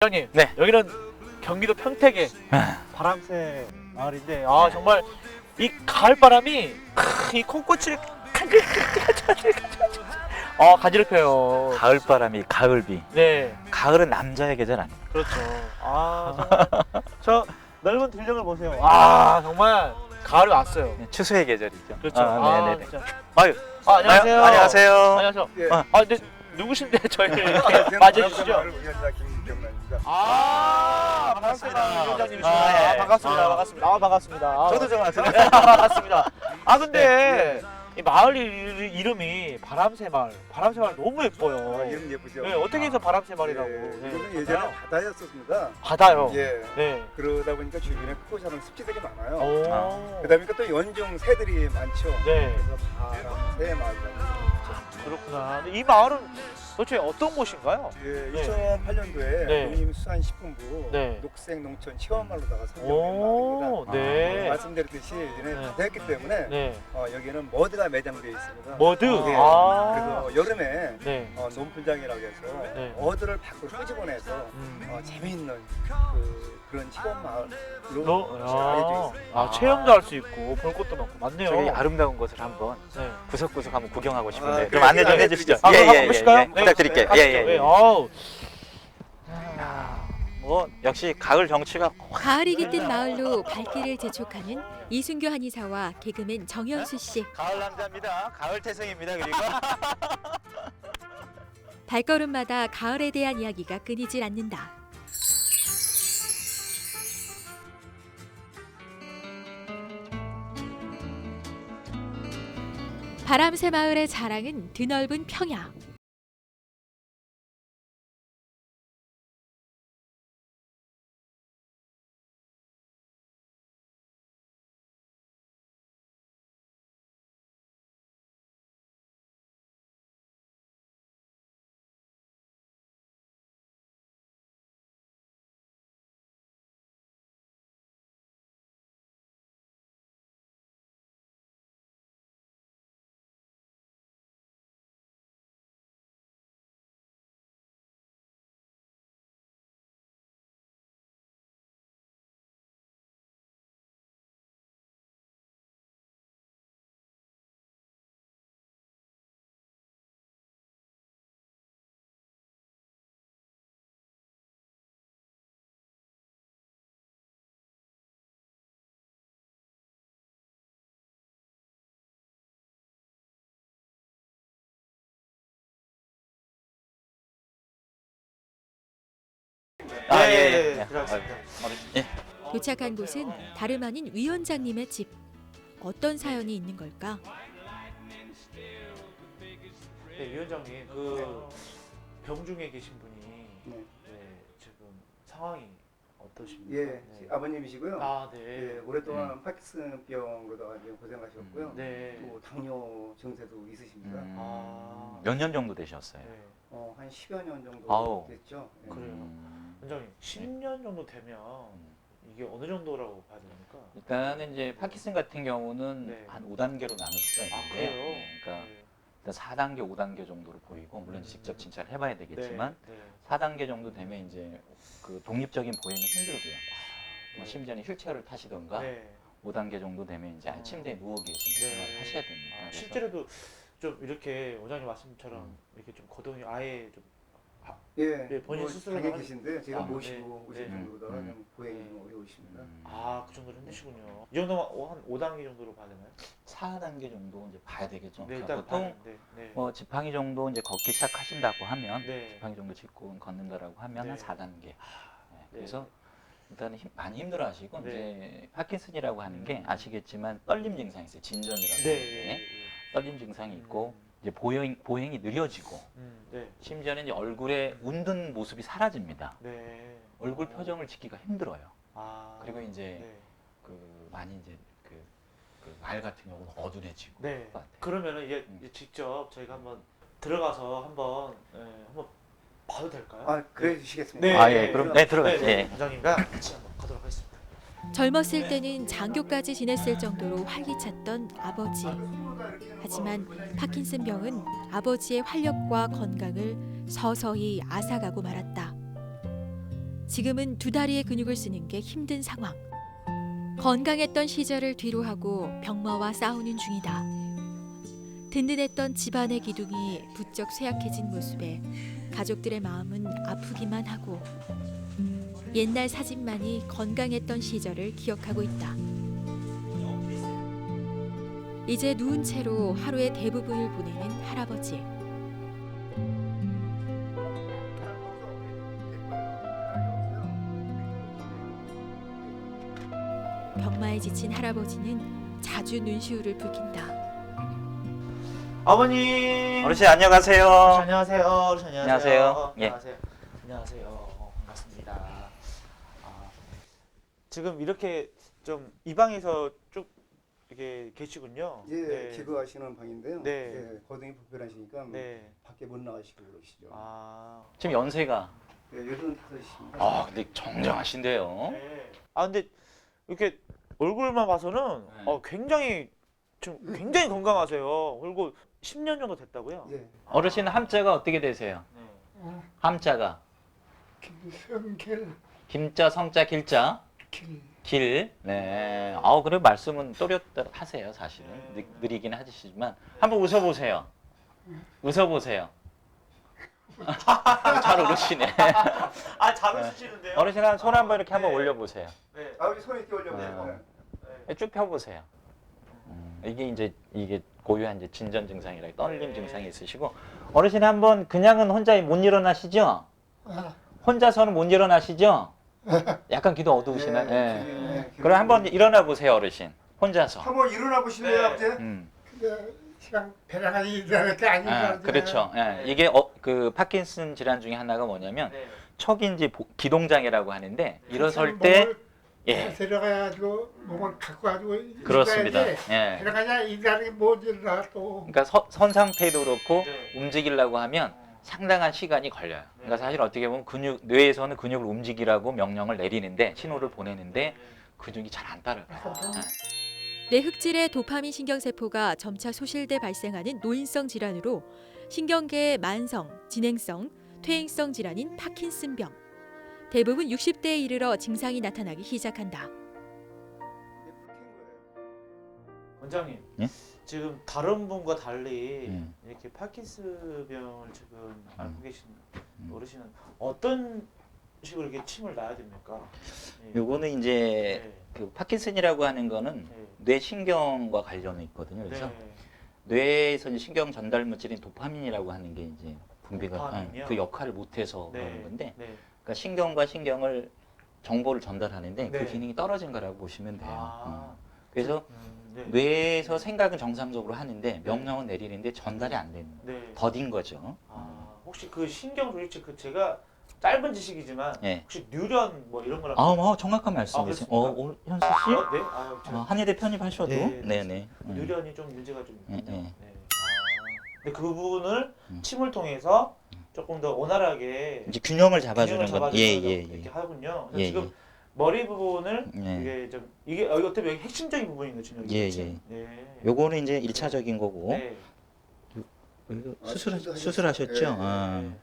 회장님, 네. 여기는 경기도 평택의 아. 바람새 마을인데, 아 정말 이 가을 바람이 크, 이 콩꽃을 간질 아 간지럽혀요. 가을 바람이 가을비. 네, 가을은 남자의 계절 아니에요. 그렇죠. 아 정말 저 넓은 들녘을 보세요. 아 정말 가을이 왔어요. 네, 추수의 계절이죠. 그렇죠. 아, 아, 네네네. 진짜. 아유, 아, 안녕하세요. 아유, 안녕하세요. 안녕하세요. 예. 아. 아, 근데 누구신데 저희를 이렇게 맞이해주시죠? 위원장 김경란 아, 반갑습니다. 위원장님이시구나. 아, 예. 아, 반갑습니다. 아. 반갑습니다. 아, 반갑습니다. 아, 저도 좀 아세요. 반갑습니다. 아, 근데 이 마을 이- 이름이 바람새 마을. 바람새 마을 너무 예뻐요. 아, 이름 예쁘죠? 네, 어떻게 해서 바람새 마을이라고? 예, 네, 이거는 예전에 맞아요. 바다였었습니다. 바다요. 예. 네. 그러다 보니까 주변에 크고 작은 습지들이 많아요. 오. 아. 그다음에 또 연중 새들이 많죠. 네. 그래서 바람 새 마을이라고. 그렇구나. 근데 이 마을은 도대체 어떤 곳인가요? 예, 네. 2008년도에 네. 농림수산식품부 네. 녹색 농촌 체험마을로다가 선정된 오, 마을입니다. 네. 말씀드렸듯이 얘네 네. 바다였기 때문에 네. 어, 여기는 머드가 매장되어 있습니다. 머드? 예. 아. 그래서 여름에 네. 어, 논풀장이라고 해서 네. 어들을 밖으로 끄집어내서 음. 어, 재미있는 그, 그런 체험 마을로 너, 알려져 있습니다. 아, 체험도 할 수 있고 볼 것도 많고 많네요. 저기 아름다운 곳을 한번 네. 구석구석 한번 구경하고 싶은데 아, 좀 그래, 안내 좀 그래, 해주시죠. 아, 그럼 한번 예, 보실까요? 예. 네. 부탁드릴게요. 예. 예, 네. 예. 아우. 뭐 역시 가을 정취가 가을이 깃든 마을로 발길을 재촉하는 이순교 한의사와 개그맨 정현수 씨. 가을 남자입니다. 가을 태생입니다. 그리고 발걸음마다 가을에 대한 이야기가 끊이질 않는다. 바람새 마을의 자랑은 드넓은 평야. 아, 네, 예, 네, 예. 네, 들어가겠습니다. 예. 도착한 곳은 다름 아닌 위원장님의 집. 어떤 사연이 있는 걸까? 네, 위원장님 그 병중에 계신 분이 네. 네, 지금 상황이 어떠십니까? 예, 네. 아버님이시고요. 아, 예, 네. 오랫동안 파키슨병으로다가 지금 고생하셨고요. 네. 또 당뇨 증세도 있으십니다. 음, 아. 몇 년 정도 되셨어요? 네. 어, 한 10여 년 정도 아우. 됐죠. 예. 그래요. 음. 원장님 10년 정도 되면 이게 어느 정도라고 봐야 됩니까? 일단은 이제 파키슨 같은 경우는 네. 한 5단계로 나눌 수가 아 있는데 그래요? 네, 그러니까 네. 일단 4단계, 5단계 정도로 보이고 물론 음. 직접 진찰을 해봐야 되겠지만 네. 네. 4단계 정도 되면 이제 그 독립적인 보행은 힘들고요. 아, 뭐 네. 심지어는 휠체어를 타시던가 네. 5단계 정도 되면 이제 아. 침대에 누워 계시는 네. 생활을 하셔야 됩니다. 아, 그래서 실제로도 좀 이렇게 원장님 말씀처럼 음. 이렇게 좀 거동이 아예 좀 예, 네, 본인 뭐 스스로가 가게 하- 계신데 제가 아, 모시고 네. 오실 네. 정도로다가 음. 좀 보행이 네. 좀 어려우십니다. 음, 아, 그 정도로 힘드시군요. 이 정도면 오- 한 5단계 정도로 봐야 되나요? 4단계 정도 이제 봐야 되겠죠. 네, 그러니까 일단 보통 봐야- 네. 네. 뭐 지팡이 정도 이제 걷기 시작하신다고 하면 네. 지팡이 정도 짚고 걷는다라고 하면 네. 한 4단계. 네, 그래서 네. 일단 힘, 많이 힘들어하시고 네. 이제 파킨슨이라고 하는 게 아시겠지만 떨림 증상이 있어요. 진전이라고 네. 하는데 네. 떨림 증상이 있고 음. 이제 보행 보행이 느려지고 음, 네. 심지어는 이제 얼굴에 웃는 모습이 사라집니다. 네. 얼굴 어. 표정을 짓기가 힘들어요. 아. 그리고 이제 네. 그 많이 이제 그, 그말 같은 경우는 어두워지고 네. 그러면은 이제, 음. 이제 직접 저희가 한번 들어가서 한번 예, 한번 봐도 될까요? 아, 그래 주시겠습니다. 네. 아, 예, 그럼 네, 들어가세요. 네, 예. 원장님과 같이 한번 가도록 하겠습니다. 젊었을 때는 장교까지 지냈을 정도로 활기찼던 아버지. 하지만 파킨슨 병은 아버지의 활력과 건강을 서서히 앗아가고 말았다. 지금은 두 다리의 근육을 쓰는 게 힘든 상황. 건강했던 시절을 뒤로하고 병마와 싸우는 중이다. 든든했던 집안의 기둥이 부쩍 쇠약해진 모습에 가족들의 마음은 아프기만 하고 옛날 사진만이 건강했던 시절을 기억하고 있다. 이제 누운 채로 하루의 대부분을 보내는 할아버지. 병마에 지친 할아버지는 자주 눈시울을 붉힌다. 아버님. 어르신 안녕하세요. 안녕하세요. 어르신 안녕하세요. 안녕하세요. 예. 안녕하세요. 안녕하세요. 반갑습니다. 아, 지금 이렇게 좀 이 방에서 쭉 이렇게 계시군요. 예, 네. 기부하시는 방인데요. 네. 예, 거동이 불편하시니까 네. 밖에 못 나가시고 그러시죠. 아. 지금 연세가 예, 요즘 다섯입니다. 아 근데 정정하신데요. 네. 아 근데 이렇게 얼굴만 봐서는 네. 어, 굉장히 좀 굉장히 건강하세요. 그리고 10년 정도 됐다고요? 예. 어르신 함자가 어떻게 되세요? 네. 함자가 김성길 김자 성자 길자 길 길. 네. 아우 그래 말씀은 또렷 하세요 사실은 네. 느, 느리긴 하시지만 한번 웃어보세요. 웃어보세요. 잘 웃으시네. 아, 잘 네. 웃으시는데요? 어르신 한 손 한번 이렇게 한번 네. 올려보세요. 네. 아버지 손 이렇게 올려보세요. 네. 네. 네. 쭉 펴보세요. 음, 이게 이제 이게 고유한 이제 진전 증상이라 떨림 네. 증상이 있으시고 어르신 한번 그냥은 혼자 못 일어나시죠? 아, 혼자서는 못 일어나시죠? 약간 기도 어두우시나? 네, 예. 네. 그럼 한번 일어나 보세요 어르신. 혼자서. 한번 일어나 보실래요, 네. 아버지? 음. 근데 시간 배나가지 일어날 게 아닌 거 아. 그렇죠. 예. 네. 이게 어, 그 파킨슨 질환 중에 하나가 뭐냐면 네. 척인지 보- 기동장애라고 하는데 일어설 때 예. 데려가가지고 몸을 갖고 가지고 그렇습니다. 예. 데려가냐 일하는 못 일어나 또 그러니까 서- 선 상태도 그렇고 네. 움직이려고 하면 상당한 시간이 걸려요. 그러니까 사실 어떻게 보면 근육 뇌에서는 근육을 움직이라고 명령을 내리는데 신호를 보내는데 근육이 잘 안 따라가요. 뇌 흑질의 도파민 신경세포가 점차 소실돼 발생하는 노인성 질환으로 신경계의 만성, 진행성, 퇴행성 질환인 파킨슨병. 대부분 60대에 이르러 증상이 나타나기 시작한다. 원장님, 예? 지금 다른 분과 달리 음. 이렇게 파킨스병을 지금 앓고 음. 계신 음. 어르신은 어떤 식으로 이렇게 침을 놔야 됩니까? 예. 요거는 이제 네. 그 파킨슨이라고 하는 거는 네. 뇌신경과 관련이 있거든요. 그래서 네. 뇌에서 이제 신경 전달 물질인 도파민이라고 하는 게 이제 분비가 도파민이요? 어, 그 역할을 못해서 네. 그러는 건데, 네. 그러니까 신경과 신경을 정보를 전달하는데 네. 그 기능이 떨어진 거라고 보시면 돼요. 아. 음. 그래서 음, 네. 뇌에서 생각은 정상적으로 하는데 명령은 내리는데 전달이 안 되는 네. 더딘 거죠. 아, 혹시 그 신경 조직체 그 제가 짧은 지식이지만 예. 혹시 뉴런 뭐 이런 거랑 아, 뭐 정확한 말씀이세요. 그렇습니까? 어, 오, 현수 씨? 어, 네? 아, 어, 한의대 편입하셔도 네, 네, 네. 음. 뉴런이 좀 문제가 좀 예. 예. 네. 아, 근데 그 부분을 음. 침을 통해서 조금 더 원활하게 이제 균형을 잡아주는 균형을 건 잡아주는 예, 거 예, 이렇게 예. 하군요. 그래서 예, 지금 예. 머리 부분을 예. 이게 좀 이게 어, 이거 어떻게 보면 핵심적인 부분인 거죠. 여기 예, 그치? 예. 네. 요거는 이제 일차적인 거고 네. 이거 아, 수술 수술하셨- 수술하셨죠? 예, 아, 네.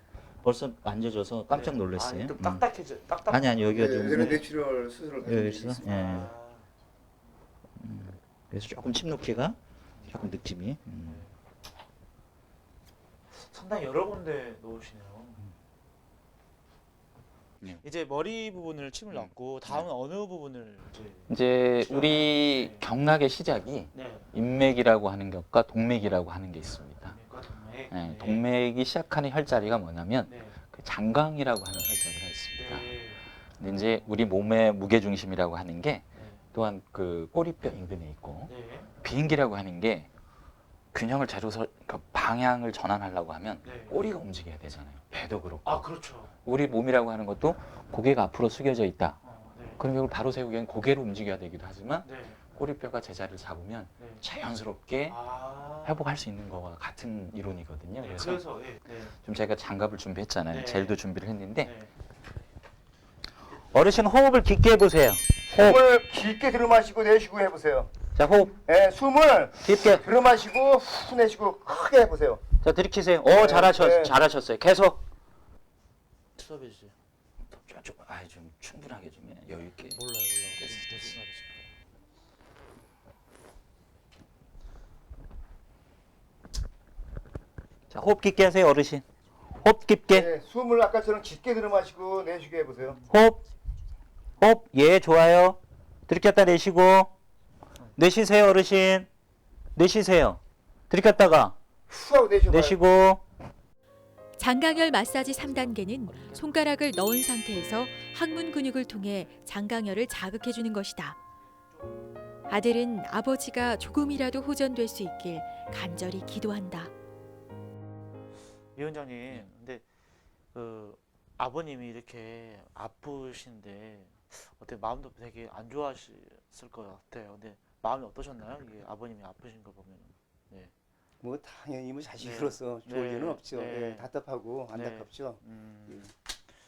벌써 만져줘서 깜짝 네. 놀랐어요. 아, 좀 음. 딱딱해져. 딱딱. 아니 아니 여기가 예, 좀 예전에 뇌출혈 수술을 여기 가진 있어? 적이 있습니다. 예. 아, 그래서 조금 침 놓기가 조금 느낌이. 음. 상당히 여러 군데 놓으시네요. 네. 이제 머리 부분을 침을 넣고 다음은 어느 부분을 이제 이제 우리 네. 경락의 시작이 네. 인맥이라고 하는 것과 동맥이라고 하는 게 있습니다. 동맥. 네, 동맥이 시작하는 혈자리가 뭐냐면 네. 그 장강이라고 하는 혈자리가 있습니다. 네. 근데 이제 우리 몸의 무게 중심이라고 하는 게 네. 또한 그 꼬리뼈 인근에 있고 네. 비행기라고 하는 게 균형을 제로 서그 방향을 전환하려고 하면 네. 꼬리가 움직여야 되잖아요. 배도 그렇고 아 그렇죠. 우리 몸이라고 하는 것도 고개가 앞으로 숙여져 있다. 어, 네. 그럼 이걸 바로 세우기엔 고개로 움직여야 되기도 하지만 네. 꼬리뼈가 제자리를 잡으면 네. 자연스럽게 아. 회복할 수 있는 거와 같은 이론이거든요. 네, 그래서 그래서 예. 네. 좀 제가 장갑을 준비했잖아요. 네. 젤도 준비를 했는데 네. 어르신 호흡을 깊게 해보세요. 호흡. 숨을 깊게 들어마시고 내쉬고 해보세요. 자 호흡 예, 숨을 깊게. 들어 마시고 후 내쉬고 크게 해보세요. 자 들이키세요. 오 네, 잘하셨 네. 잘하셨어요. 계속 스톱해 주세요. 좀, 좀, 아, 좀 충분하게 좀 해. 여유 있게. 몰라요, 몰라요. 됐어, 됐어. 자, 호흡 깊게 하세요, 어르신. 호흡 깊게. 네, 숨을 아까처럼 깊게 들이마시고 내쉬고 해보세요. 호흡. 호흡. 예, 좋아요. 들이켰다 내쉬고. 내쉬세요, 어르신. 내쉬세요. 들이켰다가 후 하고 내쉬고. 내쉬고. 장강열 마사지 3단계는 손가락을 넣은 상태에서 항문 근육을 통해 장강열을 자극해 주는 것이다. 아들은 아버지가 조금이라도 호전될 수 있길 간절히 기도한다. 위원장님, 근데 그 아버님이 이렇게 아프신데 어때 마음도 되게 안 좋아하셨을 것 같아요. 근데 마음이 어떠셨나요? 이게 아버님이 아프신 거 보면. 네. 뭐 당연히 뭐 자식으로서 네. 좋을 네. 일은 없죠. 네. 예, 답답하고 네. 안타깝죠. 음.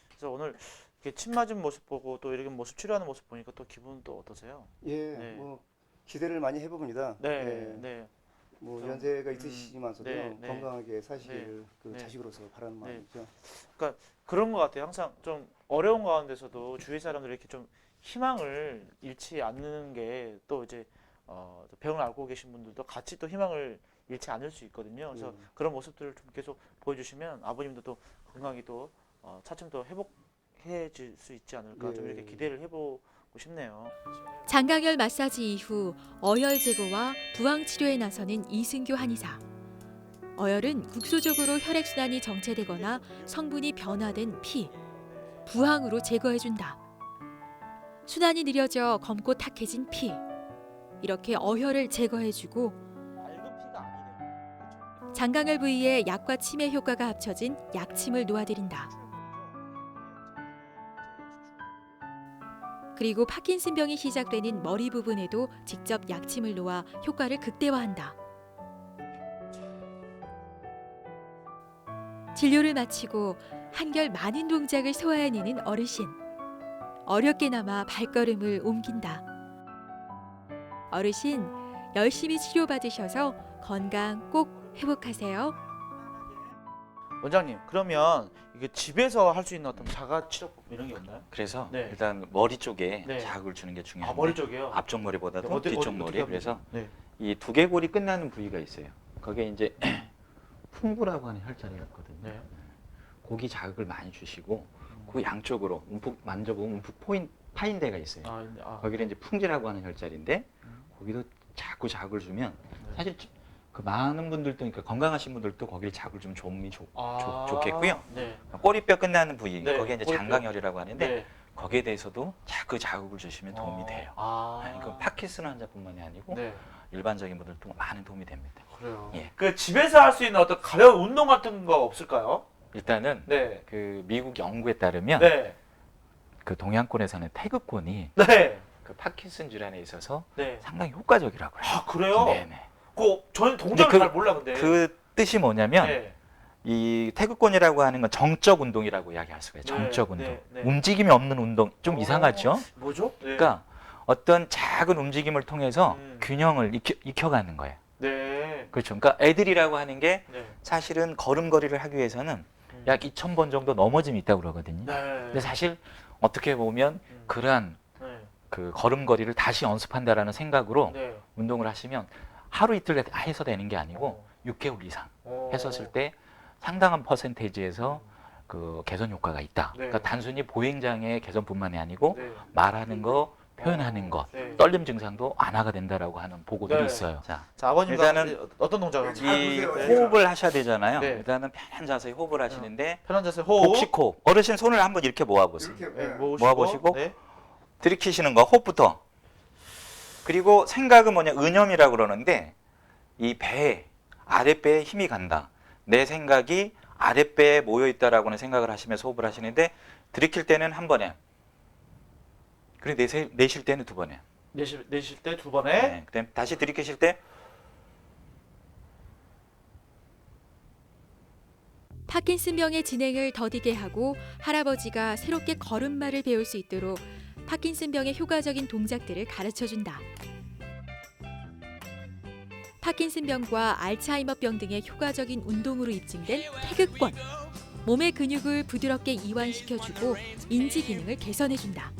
그래서 오늘 이렇게 침 맞은 모습 보고 또 이렇게 모습 치료하는 모습 보니까 또 기분 또 어떠세요? 예, 네. 뭐 기대를 많이 해봅니다. 네, 예, 네, 뭐 좀, 연세가 음, 있으시지만서도 네, 네. 건강하게 사실 그 네. 자식으로서 바라는 네. 마음이죠. 그런 것 같아요. 항상 좀 어려운 가운데서도 주위 사람들이 이렇게 좀 희망을 잃지 않는 게 또 이제 어, 또 병을 앓고 계신 분들도 같이 또 희망을 잃지 않을 수 있거든요. 그래서 음. 그런 모습들을 좀 계속 보여주시면 아버님도 또 건강히 또 어, 차츰 더 회복해질 수 있지 않을까 좀 예. 이렇게 기대를 해보고 싶네요. 장강열 마사지 이후 어혈 제거와 부항 치료에 나서는 이승교 한의사. 어혈은 국소적으로 혈액 순환이 정체되거나 성분이 변화된 피, 부항으로 제거해준다. 순환이 느려져 검고 탁해진 피. 이렇게 어혈을 제거해주고. 장강열 부위에 약과 침의 효과가 합쳐진 약침을 놓아드린다. 그리고 파킨슨병이 시작되는 머리 부분에도 직접 약침을 놓아 효과를 극대화한다. 진료를 마치고 한결 많은 동작을 소화해내는 어르신. 어렵게나마 발걸음을 옮긴다. 어르신, 열심히 치료받으셔서 건강 꼭 회복하세요. 원장님, 그러면 이게 집에서 할 수 있는 어떤 자가 치료법 이런 게 없나요? 그래서 네. 일단 머리 쪽에 네. 자극을 주는 게아 중요한데 머리 쪽이요. 앞쪽 머리보다도 어디- 뒤쪽 어디- 머리. 어떻게 그래서 되죠? 이 두개골이 끝나는 부위가 있어요. 거기에 이제 풍부라고 하는 혈자리가 있거든요. 네. 고기 자극을 많이 주시고 그 양쪽으로 움푹 만져보면 움푹 포인 파인 데가 있어요. 아, 아, 거기를 이제 풍지라고 하는 혈자리인데 음. 거기도 자꾸 자극을 주면 네. 사실 그 많은 분들도 그러니까 건강하신 분들도 거기를 자극을 주면 좋음이 좋, 아, 좋, 좋겠고요. 네. 꼬리뼈 끝나는 부위 네, 거기에 이제 꼬리뼈. 장강혈이라고 하는데 네. 거기에 대해서도 자꾸 자극을 주시면 도움이 어, 돼요. 아, 아니, 그 파키슨 환자뿐만이 아니고 네. 일반적인 분들도 많은 도움이 됩니다. 그래요. 예. 그 집에서 할 수 있는 어떤 가벼운 운동 같은 거 없을까요? 일단은 네. 그 미국 연구에 따르면 네. 그 동양권에서는 태극권이 네. 그 파킨슨 질환에 있어서 네. 상당히 효과적이라고 해요. 아, 그래요? 네네. 그 저는 동작을 그- 잘 몰라 근데. 그 뜻이 뭐냐면 네. 이 태극권이라고 하는 건 정적 운동이라고 이야기할 수가 있어요. 네, 정적 운동. 네, 네. 움직임이 없는 운동. 좀 어, 이상하죠? 뭐죠? 네. 그러니까 어떤 작은 움직임을 통해서 음. 균형을 익혀, 익혀 가는 거예요. 네. 그렇죠. 그러니까 애들이라고 하는 게 네. 사실은 걸음걸이를 하기 위해서는 음. 약 2,000번 정도 넘어짐이 있다고 그러거든요. 네. 근데 사실 어떻게 보면 음. 그러한 네. 그 걸음걸이를 다시 연습한다라는 생각으로 네. 운동을 하시면 하루 이틀 해서 되는 게 아니고 6개월 이상 어. 했었을 때 상당한 퍼센테이지에서 그 개선 효과가 있다. 네. 그러니까 단순히 보행 장애 개선뿐만이 아니고 네. 말하는 거, 표현하는 것, 네. 떨림 증상도 완화가 된다라고 하는 보고들이 네. 있어요. 자, 자, 아버님과 일단은 어떤 동작을 잘 이. 호흡을 하셔야 되잖아요. 네. 일단은 편한 자세히 호흡을 하시는데 편한 자세 호흡. 복식 호흡. 어르신 손을 한번 이렇게 모아보세요. 이렇게 네, 네. 모으시고. 모아보시고. 네. 들이키시는 거 호흡부터. 그리고 생각은 뭐냐 은염이라고 그러는데 이 배, 아랫배에 힘이 간다. 내 생각이 아랫배에 모여 있다라고는 생각을 하시면서 호흡을 하시는데 들이킬 때는 한 번에. 그리고 내세, 내쉴 때는 두 번에. 내실 내실 때두 번에 네. 그다음 다시 들이키실 때 파킨슨병의 진행을 더디게 하고 할아버지가 새롭게 걸음마를 배울 수 있도록 파킨슨병의 효과적인 동작들을 가르쳐 준다. 파킨슨병과 알츠하이머병 등의 효과적인 운동으로 입증된 태극권. 몸의 근육을 부드럽게 이완시켜주고 인지 기능을 개선해준다.